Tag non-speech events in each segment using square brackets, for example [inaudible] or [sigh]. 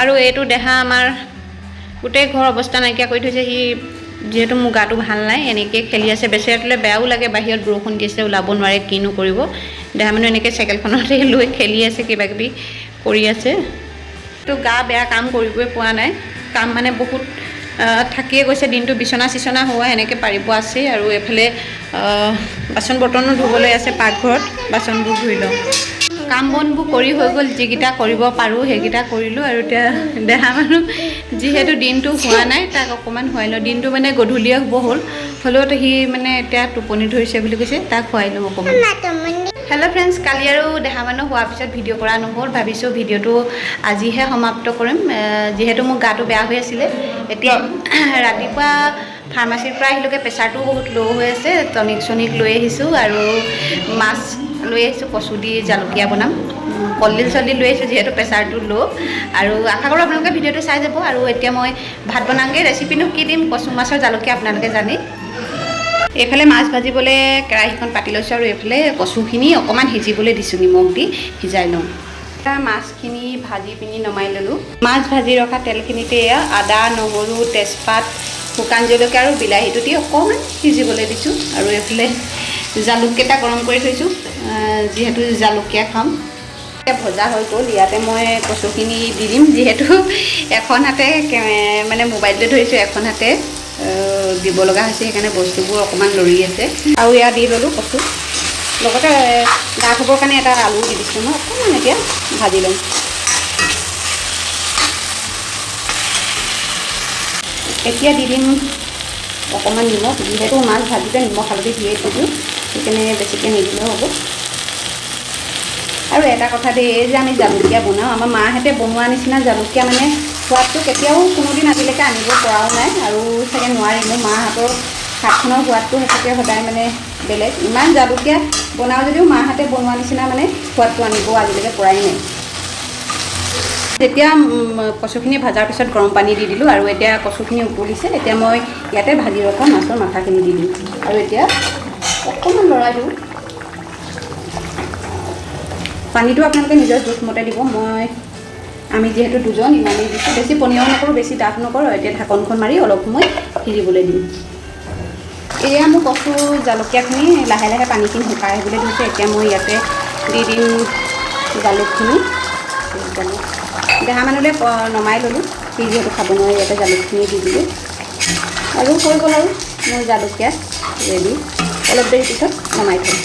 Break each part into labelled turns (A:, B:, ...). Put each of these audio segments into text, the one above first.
A: আৰু এইটো দেহা আমাৰ গোটেই ঘৰ অৱস্থা নাইকিয়া কৰি থৈছে। সি যিহেতু মোৰ গাটো ভালো নাই এনেকৈ খেলি আছে। বেচেৰাটোলৈ বেয়াও লাগে, বাহিৰত বৰষুণ দি আছে ওলাব নোৱাৰে, কিনো কৰিব। দেহা মানুহ এনেকৈ চাইকেলখনতে [laughs] লৈ খেলি আছে কিবা কিবি কৰি আছে। তো গা বেয়া কাম কৰিবই পোৱা নাই। কাম মানে বহুত থাকিয়ে গৈছে। দিনটো বিচনা চিচনা হোৱা, এনেকৈ পাৰিব আছেই আৰু এইফালে বাচন বৰ্তনো ধুবলৈ আছে পাকঘৰত। বাচনবোৰ ধুই লওঁ। কাম বনবোৰ কৰি হৈ গ'ল, যিকেইটা কৰিব পাৰোঁ, সেইকেইটা কৰিলোঁ আৰু এতিয়া দেহা মানুহ যিহেতু দিনটো হোৱা নাই, তাক অকণমান শুৱাই লওঁ। দিনটো মানে গধূলিয়ে হ'ব হ'ল হ'লেও সি মানে এতিয়া টোপনি ধৰিছে বুলি কৈছে, তাক শুৱাই লওঁ অকণমান। হেল্ল' ফ্ৰেণ্ডছ কালি আৰু দেহা মানুহ হোৱাৰ পিছত ভিডিঅ' কৰা নহ'ল, ভাবিছোঁ ভিডিঅ'টো আজিহে সমাপ্ত কৰিম। যিহেতু মোৰ গাটো বেয়া হৈ আছিলে, এতিয়া ৰাতিপুৱা ফাৰ্মাচীৰ পৰা আহিলোঁগৈ প্ৰেছাৰটোও বহুত ল' হৈ আছে টনিক চনিক লৈ আহিছোঁ আৰু মাছ লৈ আহিছোঁ, কচু দি জালুকীয়া বনাম। কলডিল চলডিল লৈ আহিছোঁ, যিহেতু প্ৰেছাৰটো ল' আৰু আশা কৰোঁ আপোনালোকে ভিডিঅ'টো চাই যাব। আৰু এতিয়া মই ভাত বনাওঁগৈ ৰেচিপিনো কি দিম, কচু মাছৰ জালুকীয়া আপোনালোকে জানে। এইফালে মাছ ভাজিবলৈ কেৰাহীখন পাতি লৈছোঁ আৰু এইফালে কচুখিনি অকণমান সিজিবলৈ দিছোঁ, নিমখ দি সিজাই লওঁ। এতিয়া মাছখিনি ভাজি পিনি নমাই ল'লোঁ। মাছ ভাজি ৰখা তেলখিনিতে এয়া আদা, নহৰু, তেজপাত, শুকান জলকীয়া আৰু বিলাহীটো দি অকণমান সিজিবলৈ দিছোঁ। আৰু এইফালে জালুককেইটা গৰম কৰি থৈছোঁ যিহেতু জালুকীয়া খাম। ভজা হৈ গ'ল ইয়াতে মই কচুখিনি দি দিম যিহেতু এখন হাতে মানে মোবাইলটো ধৰিছোঁ এখন হাতে দিব লগা হৈছে সেইকাৰণে বস্তুবোৰ অকণমান লৰি আছে। আৰু ইয়াত দি ল'লোঁ কচু। লগতে গা থ'বৰ কাৰণে এটা আলু দি দিছোঁ মই অকণমান এতিয়া ভাজি ল'ম। এতিয়া দি দিম অকণমান নিমখ যিহেতু মাছ ভাজিতে নিমখ হালধি দিয়ে দিছোঁ সেইকাৰণে বেছিকৈ নিদিলেও হ'ব। আৰু এটা কথা দেই এই যে আমি জালুকীয়া বনাওঁ আমাৰ মাহঁতে বনোৱা নিচিনা জালুকীয়া মানে সোৱাদটো কেতিয়াও কোনোদিন আজিলৈকে আনিব পৰাও নাই আৰু চাগে নোৱাৰিম মাহঁতৰ হাতখনৰ সোৱাদটো সঁচাকৈ সদায় মানে বেলেগ। ইমান জালুকীয়া বনাওঁ যদিও মাহঁতে বনোৱা নিচিনা মানে সোৱাদটো আনিব আজিলৈকে পৰাই নাই। যেতিয়া কচুখিনি ভজাৰ পিছত গৰম পানী দি দিলোঁ আৰু এতিয়া কচুখিনি উতলিছে, এতিয়া মই ইয়াতে ভাজি ৰখা মাছৰ মাথাখিনি দি দিম। আৰু এতিয়া অকণমান লৰাই দিওঁ। পানীটো আপোনালোকে নিজৰ জোখমতে দিব। মই, আমি যিহেতু দুজন ইমানেই দিছোঁ, বেছি পনীয়াও নকৰোঁ, বেছি ডাঠ নকৰোঁ এতিয়া ঢাকনখন মাৰি অলপ সময় সিজিবলৈ দিম। এয়া মোৰ কচু জালুকীয়াখিনি, লাহে লাহে পানীখিনি শুকাই আহিবলৈ ধৰিছে। এতিয়া মই ইয়াতে দি দিম জালুকখিনি। জালুক দেহা মানুহলৈ নমাই ল'লোঁ। সি যিহেতু খাব নোৱাৰে ইয়াতে জালুকখিনি দি দিলোঁ। আৰু হৈ গ'ল আৰু মোৰ জালুকীয়া ৰেডি অলপ দেৰি পিছত নমাই থ'ম।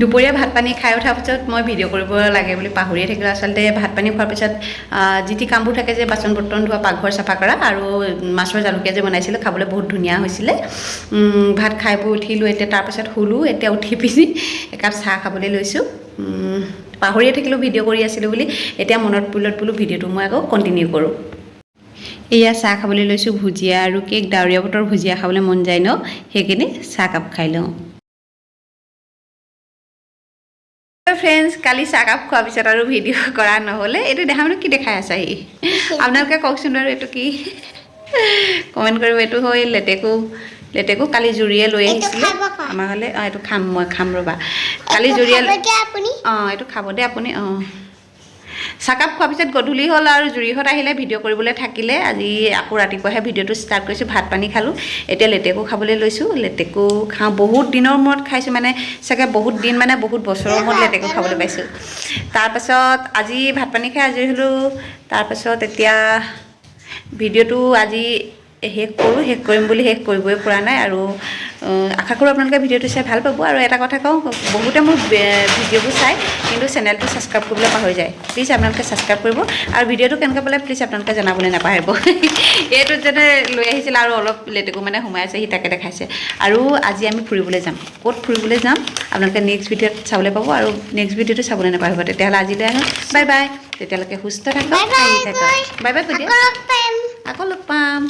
A: দুপৰীয়া ভাত পানী খাই উঠাৰ পিছত মই ভিডিঅ' কৰিব লাগে বুলি পাহৰিয়ে থাকিলোঁ। আচলতে ভাত পানী খোৱাৰ পিছত যি টি কামবোৰ থাকে যে বাচন বৰ্তন ধোৱা পাকঘৰ চাফা কৰা আৰু মাছৰ জালুকীয়া যে বনাইছিলোঁ খাবলৈ বহুত ধুনীয়া হৈছিলে। ভাত খাই বৈ উঠিলোঁ এতিয়া তাৰপিছত শুলোঁ এতিয়া উঠি পিনি একাপ চাহ খাবলৈ লৈছোঁ। পাহৰিয়ে থাকিলোঁ ভিডিঅ' কৰি আছিলোঁ বুলি। এতিয়া মনত পৰিলত বোলো ভিডিঅ'টো মই আকৌ কণ্টিনিউ কৰোঁ। এয়া চাহ খাবলৈ লৈছোঁ ভুজিয়া আৰু কেক ডাৱৰীয়া বতৰ ভুজিয়া খাবলৈ মন যায় ন? সেইকাৰণে চাহকাপ খাই লওঁ। ফ্ৰেণ্ডছ কালি চাহকাপ খোৱাৰ পিছত আৰু ভিডিঅ' [laughs] কৰা নহ'লে। এইটো দেখা মানে কি দেখাই আছাহি [laughs] আপোনালোকে কওকচোন বাৰু এইটো কি? [laughs] কমেণ্ট কৰিব এইটো হৈ লেটেকু লেটেকু কালি জুৰিয়ে লৈ আহিছিলে। আমাৰ ঘৰলৈ অঁ এইটো খাম মই খাম ৰ'বা। কালি জুৰিয়ে
B: আপুনি?
A: অঁ এইটো খাব দে আপুনি অঁ। চাহকাপ খোৱাৰ পিছত গধূলি হ'ল আৰু জুৰিহঁত আহিলে ভিডিঅ' কৰিবলৈ থাকিলে। আজি আকৌ ৰাতিপুৱাহে ভিডিঅ'টো ষ্টাৰ্ট কৰিছোঁ ভাত পানী খালোঁ। এতিয়া লেটেকু খাবলৈ লৈছোঁ। লেটেকু খাওঁ বহুত দিনৰ মূৰত খাইছোঁ মানে চাগে বহুত দিন মানে বহুত বছৰৰ মূৰত লেটেকু খাবলৈ পাইছোঁ। তাৰপাছত আজি ভাত পানী খাই আজৰি হ'লোঁ। তাৰপাছত এতিয়া ভিডিঅ'টো আজি শেষ কৰোঁ শেষ কৰিম বুলি শেষ কৰিবই পৰা নাই আৰু আশা কৰোঁ আপোনালোকে ভিডিঅ'টো চাই ভাল পাব। আৰু এটা কথা কওঁ বহুতে মোৰ ভিডিঅ'বোৰ চাই কিন্তু চেনেলটো ছাবস্ক্ৰাইব কৰিবলৈ পাহৰি যায়। প্লিজ আপোনালোকে ছাবস্ক্ৰাইব কৰিব। আৰু ভিডিঅ'টো কেনেকৈ পালে প্লিজ আপোনালোকে জনাবলৈ নাপাহৰিব। [laughs] এইটোত যেনে লৈ আহিছিল আৰু অলপ লেটেকু মানে সোমাই আছে সি তাকে দেখাইছে। আৰু আজি আমি ফুৰিবলৈ যাম। ক'ত ফুৰিবলৈ যাম আপোনালোকে নেক্সট ভিডিঅ'ত চাবলৈ পাব আৰু নেক্সট ভিডিঅ'টো চাবলৈ নাপাহৰিব। তেতিয়াহ'লে আজিলৈ আহোঁ বাই বাই তেতিয়ালৈকে সুস্থ থাকক. বাই বাই কৈ দিয়া
B: আকৌ লগ পাম